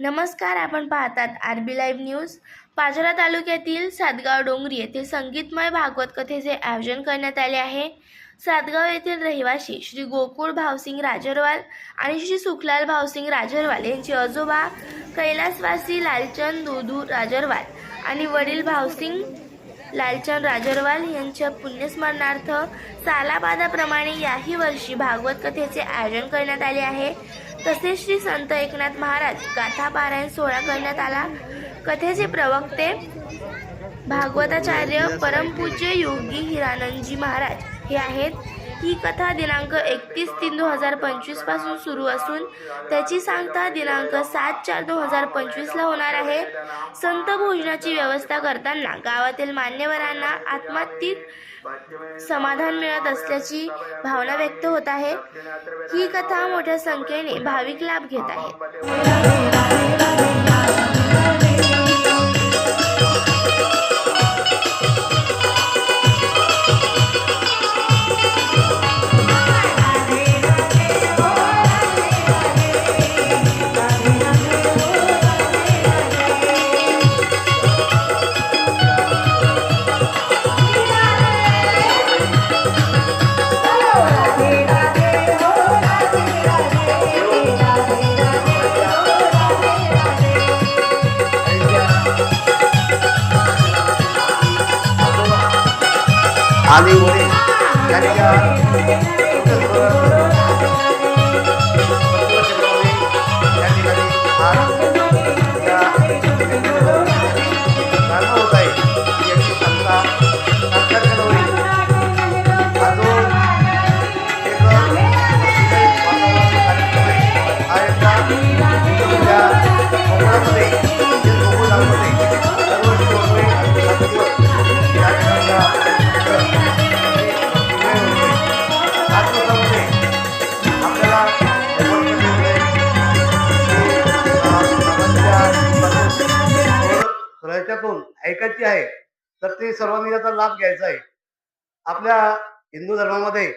नमस्कार आपण पाहतात R B live news. Pachora तालुक्यातील सातगाव डोंगरी येथे संगीतमय भागवत कथेचे आयोजन करण्यात आले आहे. सातगाव येथील रहिवासी श्री गोकुळ भावसिंग राजरवाल आणि श्री सुखलाल भावसिंग राजरवाल यांचे आजोबा कैलासवासी लालचंद दुधू राजरवाल आणि वडील भावसिंग लालचंद राजरवाल यांच्या पुण्यस्मरणार्थ सालाबादाप्रमाणे याही वर्षी भागवत कथेचे आयोजन करण्यात आले आहे. तसेच श्री संत एकनाथ महाराज गाथा पारायण सोहळा करण्यात आला. कथेचे प्रवक्ते भागवताचार्य परमपूज्य योगी हिरानंदजी महाराज हे आहेत. ही कथा दिनांक एकतीस तीन दोन हजार पंचवीसपासून सुरू असून त्याची सांगता दिनांक सात चार दोन हजार पंचवीसला होणार आहे. संत भोजनाची व्यवस्था करताना गावातील मान्यवरांना आत्मातीत समाधान मिळत असल्याची भावना व्यक्त होत आहे. ही कथा मोठ्या संख्येने भाविक लाभ घेत आहेत आणि वडील त्यांच्या ऐकायची आहे तर ते सर्वांनी याचा लाभ घ्यायचा आहे. आपल्या हिंदू धर्मामध्ये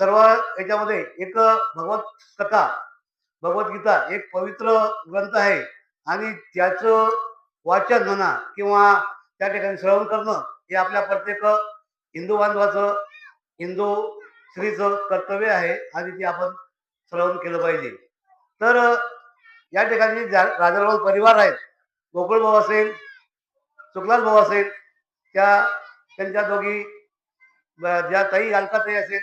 सर्व याच्यामध्ये एक भगवत कथा भगवद्गीता एक पवित्र ग्रंथ आहे. आणि त्याचं वाचन म्हणा किंवा त्या ठिकाणी श्रवण करणं हे आपल्या प्रत्येक हिंदू बांधवाचं हिंदू स्त्रीचं कर्तव्य आहे आणि ते आपण श्रवण केलं पाहिजे. तर या ठिकाणी राजाराव परिवार आहेत गोकुळ भाऊ असेल सुखलाल भाऊ असेल त्या त्यांच्या दोघी ज्या ताई अलकाताई असेल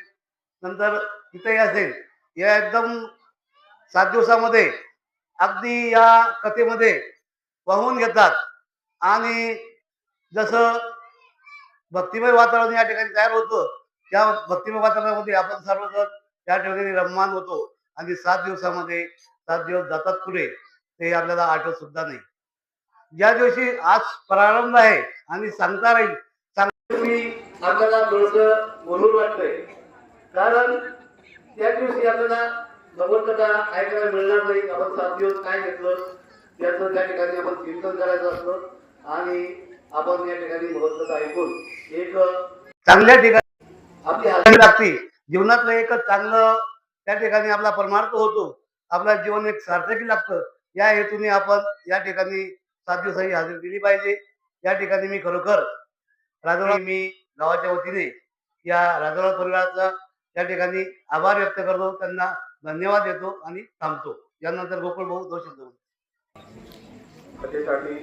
नंतर तिथेही असेल या एकदम सात दिवसामध्ये अगदी या कथेमध्ये वाहून घेतात. आणि जसं भक्तिमय वातावरण या ठिकाणी तयार होतं त्या भक्तिमय वातावरणामध्ये आपण सर्वजण त्या ठिकाणी रममान होतो. आणि सात दिवसामध्ये सात दिवस जातात पुढे ते आपल्याला आठवत सुद्धा नाही. ज्या दिवशी आज प्रारंभ आहे आणि सांगता राहील मी आपल्याला थोडस म्हणून वाटतंय. कारण त्या दिवशी आपल्याला भगवतकथा ऐकायला मिळणार नाही. आपण सात दिवस काय घेतलं त्याचं त्या ठिकाणी आपण चिंतन करायचं असतं आणि आपण या ठिकाणी भगवतकथा ऐकून एक चांगल्या ठिकाणी आपली हालचाल लागते. जीवनातलं एक चांगलं त्या ठिकाणी आपला परमार्थ होतो. आपलं जीवन एक सार्थकी लागतं. या हेतूने आपण या ठिकाणी सात दिवसाची हजेरी दिली पाहिजे. या ठिकाणी मी खरोखर राजोरा मी गावाच्या वतीने या राजोरा परिवाराचा या ठिकाणी आभार व्यक्त करतो. त्यांना धन्यवाद देतो आणि थांबतो. यानंतर गोकुळ भाऊ दोष शब्द त्यासाठी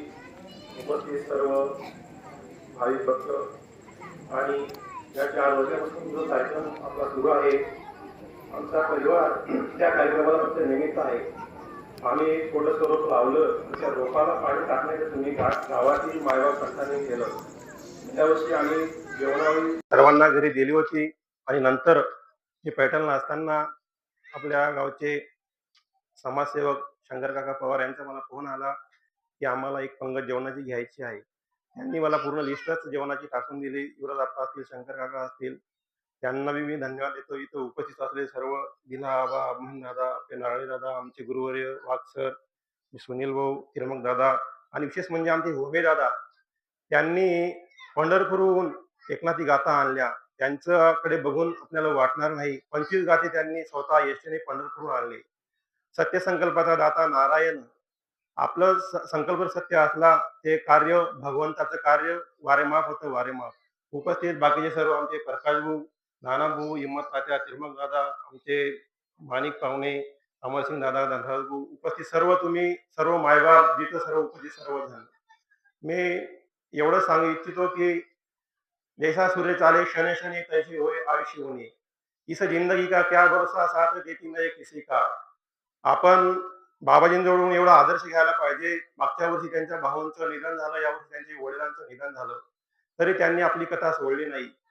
उपस्थित सर्व भाविक भक्त आणि या चार वर्षापासून जो कार्यक्रम आपला सुरू आहे आमचा परिवार त्या कार्यक्रमाला फक्त निमित्त आहे. आम्ही एक रोप लावलं त्या रोपाला पाणी टाकण्याचं तुम्ही गावातील मायबाप संस्थांनी केलं. त्या वर्षी आम्ही जेवणावेळी सर्वांना घरी दिली होती आणि नंतर हे पैठणला असताना आपल्या गावचे समाजसेवक शंकर काका पवार यांचा मला फोन आला की आम्हाला एक पंगत जेवणाची घ्यायची आहे. त्यांनी मला पूर्ण लिस्टच जेवणाची टाकून दिली. युवराज आप्पा असतील शंकर काका असतील त्यांना बी मी धन्यवाद देतो. इथं उपस्थित असलेले सर्व दिना आबा अभिन दादा आपले नारळी दादा आमचे गुरुवर्य वाघ सर सुनील भाऊ तिरमक दादा आणि विशेष म्हणजे आमचे होमे दादा. त्यांनी पंढरपूरहून एकनाथी गाथा आणल्या. त्यांच्याकडे बघून आपल्याला वाटणार नाही. पंचवीस गाथे त्यांनी स्वतः यशने पंढरपूरहून आणले. सत्यसंकल्पाचा दाता नारायण. आपलं संकल्प सत्य असला ते कार्य भगवंताचं कार्य. वारेमाप होतं वारेमाप. उपस्थित बाकीचे सर्व आमचे प्रकाश भाऊ नाना भाऊ हिम्मत तात्या तिरमक दादा आमचे माणिक पाहुणे अमरसिंग दादा धनराज भाऊ उपस्थित सर्व तुम्ही सर्व मायबाप जिथं सर्व उपस्थित सर्वजण मी एवढं सांगू इच्छितो की जैसा सूर्य चाले क्षण क्षणी तैसे होय आयुष्य होणे. इस जिंदगी का क्या भरोसा साथ देती नाही किसी का. आपण बाबाजींजवळून एवढा आदर्श घ्यायला पाहिजे. मागच्या वर्षी त्यांच्या भावांचं निधन झालं यावर्षी त्यांच्या वडिलांचं निधन झालं. तरी त्यांनी आपली कथा सोडली नाही.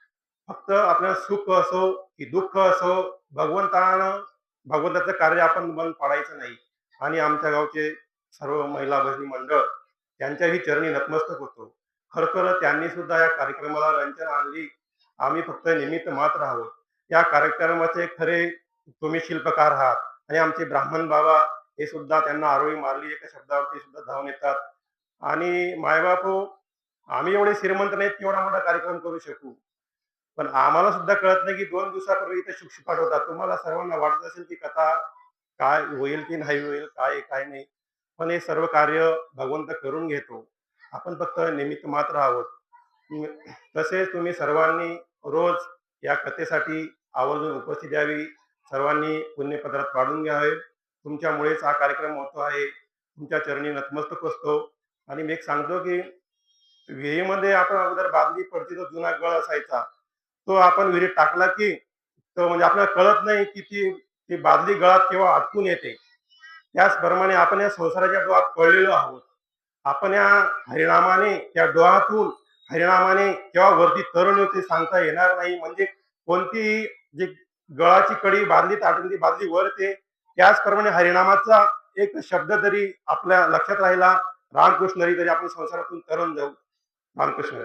फक्त आपल्याला सुख असो की दुःख असो भगवंतानं भगवंताचं कार्य आपण बंद पाडायचं नाही. आणि आमच्या गावचे सर्व महिला भगिनी मंडळ त्यांच्याही चरणी नतमस्तक होतो. खरखर त्यांनी सुद्धा या कार्यक्रमाला रंजन आणली. आम्ही फक्त निमित्त मात्र आहोत. या कार्यक्रमाचे खरे तुम्ही शिल्पकार आहात. आणि आमचे ब्राह्मण बाबा हे सुद्धा त्यांना आरोळी मारली. एका शब्दावरती सुद्धा धावून येतात. आणि मायबापू आम्ही एवढे श्रीमंत नाहीत की एवढा मोठा कार्यक्रम करू शकू. पण आम्हाला सुद्धा कळत नाही की दोन दिवसापूर्वी इथे शिक्षक होता. तुम्हाला सर्वांना वाटत असेल की कथा काय होईल की नाही होईल काय काय नाही. पण हे सर्व कार्य भगवंत करून घेतो. आपण फक्त निमित्त मात्र आहोत. तसेच तुम्ही सर्वांनी रोज या कथेसाठी आवर्जून उपस्थित द्यावी सर्वांनी पुण्यपत्रात काढून घ्यावे. तुमच्यामुळेच हा कार्यक्रम होतो आहे. तुमच्या चरणी नतमस्तक असतो. आणि मी एक सांगतो की विहिरीमध्ये आपण अगोदर बादली पडती तो जुना गळ असायचा. तो आपण विहिरीत टाकला की तो म्हणजे आपल्याला कळत नाही की ती ती बादली गळात केव्हा अटकून येते. त्याचप्रमाणे आपण या संसाराच्या डोळात पडलेलो आहोत. आपण या हरिनामाने त्या डोळातून हरिनामाने केव्हा वरती तरुण होते सांगता येणार नाही. म्हणजे कोणतीही जी गळाची कडी बादली ताटून ती बादली वर येते. त्याचप्रमाणे हरिनामाचा एक शब्द तरी आपल्या लक्षात राहिला. रामकृष्ण तरी आपण संसारातून तरुण जाऊ. रामकृष्ण.